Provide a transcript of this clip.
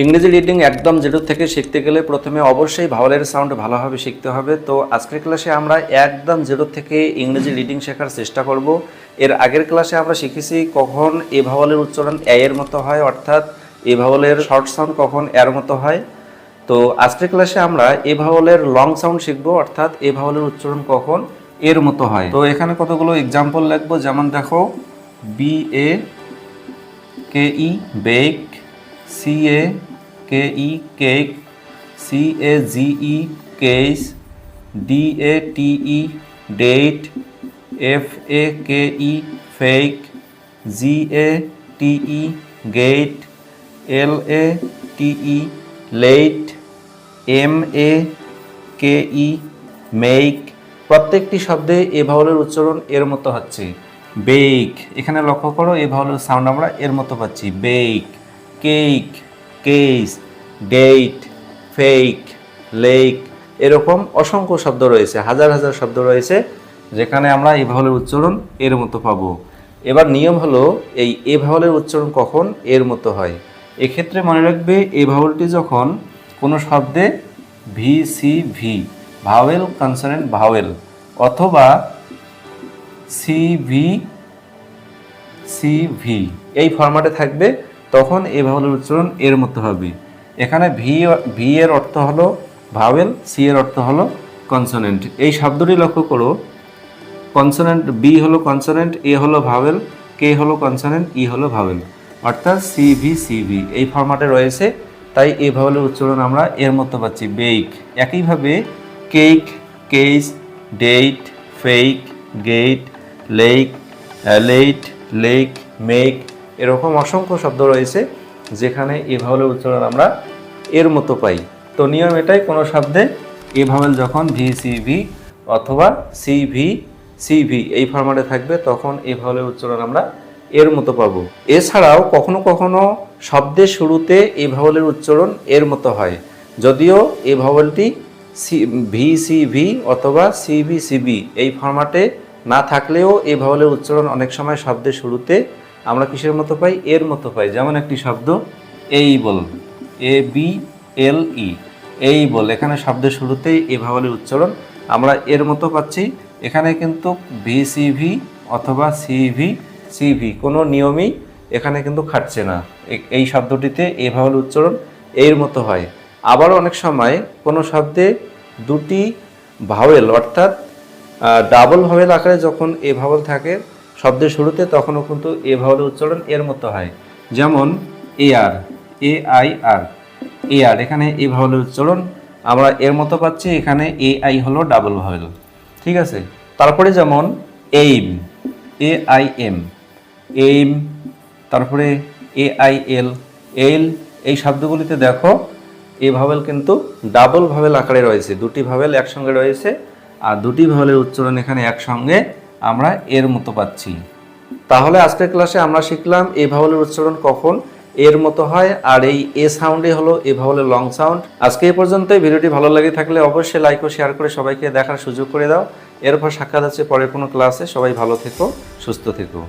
ইংরেজি রিডিং একদম জিরো থেকে শিখতে গেলে প্রথমে অবশ্যই ভাওয়ালের সাউন্ড ভালোভাবে শিখতে হবে। তো আজকের ক্লাসে আমরা একদম জিরো থেকে ইংরেজি রিডিং শেখার চেষ্টা করব। এর আগের ক্লাসে আমরা শিখেছি কখন এ ভাওয়ালের উচ্চারণ এর মতো হয়, অর্থাৎ এ ভাওয়ালের শর্ট সাউন্ড কখন এর মতো হয়। তো আজকের ক্লাসে আমরা এ ভাওয়ালের লং সাউন্ড শিখব, অর্থাৎ এ ভাওয়ালের উচ্চারণ কখন এর মতো হয়। তো এখানে কতগুলো এক্সাম্পল লিখব? যেমন দেখো B A K E bake C A K E cake C A G E case D A T E date F A K E fake G A T E gate L A T E late M A K E make প্রত্যেকটি শব্দে এ ভাওয়ালের উচ্চারণ এর মতো হচ্ছে। Bake এখানে লক্ষ্য করো, এ ভাওয়ালের sound আমরা এর মতো পাচ্ছি। Bake cake case date fake lake এরকম অসংখ্য শব্দ রয়েছে, হাজার হাজার শব্দ রয়েছে, যেখানে আমরা এ ভাওয়ালের উচ্চারণ এর মতো পাবো। এবার নিয়ম হলো, এই এ ভাওয়ালের উচ্চারণ কখন এর মতো হয়। এক্ষেত্রে মনে রাখবে এ ভাওয়ালটি যখন কোনো শব্দে V C V vowel consonant vowel অথবা সি ভি সি ভি এই ফরম্যাটে থাকবে তখন এই ভাওয়েলের উচ্চারণ এর মতো হবে। এখানে ভি ভি এর অর্থ হলো ভাওয়েল, সি এর অর্থ হলো কনসোনেন্ট এই শব্দটি লক্ষ্য করো। কনসোনেন্ট বি হলো কনসোনেন্ট এ হলো ভাওয়েল, কে হলো কনসোনেন্ট ই হলো ভাওয়েল। অর্থাৎ সি ভি সি ভি, এই ফরম্যাটে রয়েছে। তাই এই ভাওয়েলের উচ্চারণ আমরা এর মতো পাচ্ছি। বেক একইভাবে cake case date fake gate lake late lake make এরকম অসংখ্য শব্দ রয়েছে যেখানে এ উচ্চারণ আমরা এর মতো পাই। তো নিয়ম এটাই, কোনো শব্দে এ যখন ভি সি ভি অথবা সি ভি সি ভি এই ফরম্যাটে থাকবে, তখন এ উচ্চারণ আমরা এর মতো পাবো। এছাড়াও কখনো কখনো শব্দের শুরুতে এ ভাওয়েলের উচ্চারণ এর মতো হয়। যদিও এ ভাওয়েলটি সি ভি সি ভি অথবা সি ভি সি ভি এই ফরম্যাটে না থাকলেও এ ভাওয়েলের উচ্চারণ অনেক সময় শব্দের শুরুতে আমরা কিসের মতো পাই? এর মতো পাই। যেমন একটি শব্দ, এই বল, এ বি এল ই, এই বল। এখানে শব্দের শুরুতেই এ ভাওয়ালের উচ্চারণ। আমরা এর মতো পাচ্ছি। এখানে কিন্তু ভি, সি, ভি অথবা সি, ভি সি, ভি, কোনো নিয়মই এখানে কিন্তু খাটছে না। এই শব্দটিতে এ ভাওয়াল উচ্চারণ এর মতো হয়। আবার অনেক সময় কোনো শব্দে দুটি ভাওয়েল, অর্থাৎ ডাবল ভাওয়েল আকারে যখন এ ভাওয়াল থাকে শব্দের শুরুতে তখনও কিন্তু এ ভাওয়ালের উচ্চারণ এর মতো হয়। যেমন, এ আর, এ আই আর। এ আর, এখানে এ ভাওয়ালের উচ্চারণ, আমরা এর মতো পাচ্ছি, এখানে এ আই হলো ডাবল ভাওয়েল ঠিক আছে? তারপরে যেমন aim A I M. Aim তারপরে এ আই এল এল, এই শব্দগুলিতে দেখো, এ ভাওয়েল কিন্তু ডাবল ভাওয়েল আকারে রয়েছে। দুটি ভাওয়েল একসঙ্গে রয়েছে, আর দুটি ভাওয়েলের উচ্চারণ এখানে একসঙ্গে আমরা এর মতো পাচ্ছি। তাহলে আজকের ক্লাসে আমরা শিখলাম, এ ভাওয়েলের উচ্চারণ কখন? এর মতো হয় আর এই এ সাউন্ডে হলো এ ভাওলের লং সাউন্ড। আজকে এই পর্যন্ত ভিডিওটি ভালো লাগে থাকলে অবশ্যই লাইক ও শেয়ার করে সবাইকে দেখার সুযোগ করে দাও। এরপর সাক্ষাৎ আছে পরের কোনো ক্লাসে। সবাই ভালো থেকো, সুস্থ থেকো।